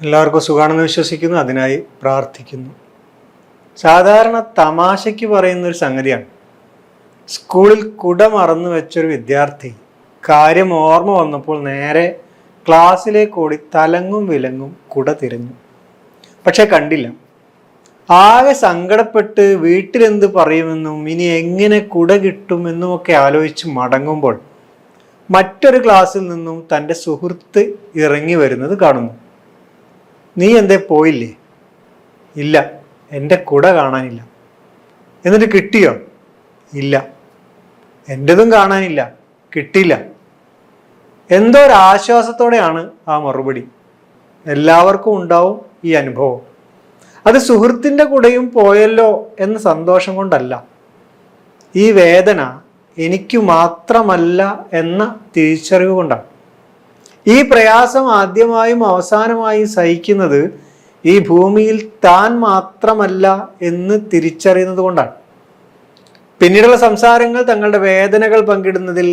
എല്ലാവർക്കും സുഖാണെന്ന് വിശ്വസിക്കുന്നു അതിനായി പ്രാർത്ഥിക്കുന്നു. സാധാരണ തമാശയ്ക്ക് പറയുന്ന ഒരു സംഗതിയാണ്. സ്കൂളിൽ കുട മറന്നു വെച്ചൊരു വിദ്യാർത്ഥി കാര്യം ഓർമ്മ വന്നപ്പോൾ നേരെ ക്ലാസ്സിലേക്ക് ഓടി തലങ്ങും വിലങ്ങും കുട തിരഞ്ഞു. പക്ഷെ കണ്ടില്ല. ആകെ സങ്കടപ്പെട്ട് വീട്ടിലെന്ത് പറയുമെന്നും ഇനി എങ്ങനെ കുട കിട്ടുമെന്നും ഒക്കെ ആലോചിച്ച് മടങ്ങുമ്പോൾ മറ്റൊരു ക്ലാസ്സിൽ നിന്നും തന്റെ സുഹൃത്ത് ഇറങ്ങി വരുന്നത് കാണുന്നു. നീ എന്തേ പോയില്ലേ? ഇല്ല. എന്റെ കുട കാണാനില്ല. എന്നിട്ട് കിട്ടിയോ? ഇല്ല. എന്റെതും കാണാനില്ല. കിട്ടില്ല എന്തോ ഒരു ആശ്വാസത്തോടെയാണ് ആ മറുപടി. എല്ലാവർക്കും ഉണ്ടാവും ഈ അനുഭവം. അത് സുഹൃത്തിന്റെ കൂടെയും പോയല്ലോ എന്ന സന്തോഷം കൊണ്ടല്ല. ഈ വേദന എനിക്ക് മാത്രമല്ല എന്ന തിരിച്ചറിവ് കൊണ്ടാണ്. ഈ പ്രയാസം ആദ്യമായും അവസാനമായും സഹിക്കുന്നത് ഈ ഭൂമിയിൽ താൻ മാത്രമല്ല എന്ന് തിരിച്ചറിയുന്നത് കൊണ്ടാണ്. പിന്നീടുള്ള സംസാരങ്ങൾ തങ്ങളുടെ വേദനകൾ പങ്കിടുന്നതിൽ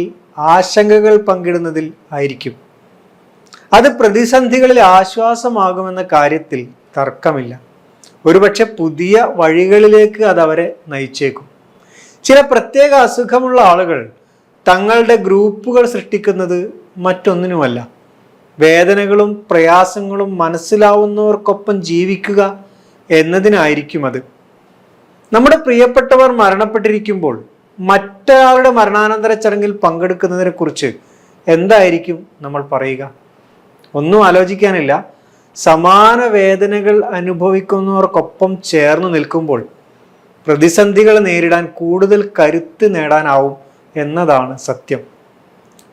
ആശങ്കകൾ പങ്കിടുന്നതിൽ ആയിരിക്കും. അത് പ്രതിസന്ധികളിൽ ആശ്വാസമാകുമെന്ന കാര്യത്തിൽ തർക്കമില്ല. ഒരുപക്ഷെ പുതിയ വഴികളിലേക്ക് അത് അവരെ നയിച്ചേക്കും. ചില പ്രത്യേക അസുഖമുള്ള ആളുകൾ തങ്ങളുടെ ഗ്രൂപ്പുകൾ സൃഷ്ടിക്കുന്നത് മറ്റൊന്നിനുമല്ല. വേദനകളും പ്രയാസങ്ങളും മനസ്സിലാവുന്നവർക്കൊപ്പം ജീവിക്കുക എന്നതിനായിരിക്കും അത്. നമ്മുടെ പ്രിയപ്പെട്ടവർ മരണപ്പെട്ടിരിക്കുമ്പോൾ മറ്റൊരാളുടെ മരണാനന്തര ചടങ്ങിൽ പങ്കെടുക്കുന്നതിനെ കുറിച്ച് എന്തായിരിക്കും നമ്മൾ പറയുക? ഒന്നും ആലോചിക്കാനില്ല. സമാന വേദനകൾ അനുഭവിക്കുന്നവർക്കൊപ്പം ചേർന്ന് നിൽക്കുമ്പോൾ പ്രതിസന്ധികൾ നേരിടാൻ കൂടുതൽ കരുത്ത് നേടാനാവും എന്നതാണ് സത്യം.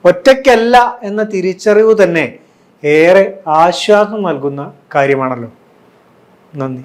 ഒറ്റയ്ക്കല്ല എന്ന തിരിച്ചറിവ് തന്നെ ഏറെ ആശ്വാസം നൽകുന്ന കാര്യമാണല്ലോ. നന്ദി.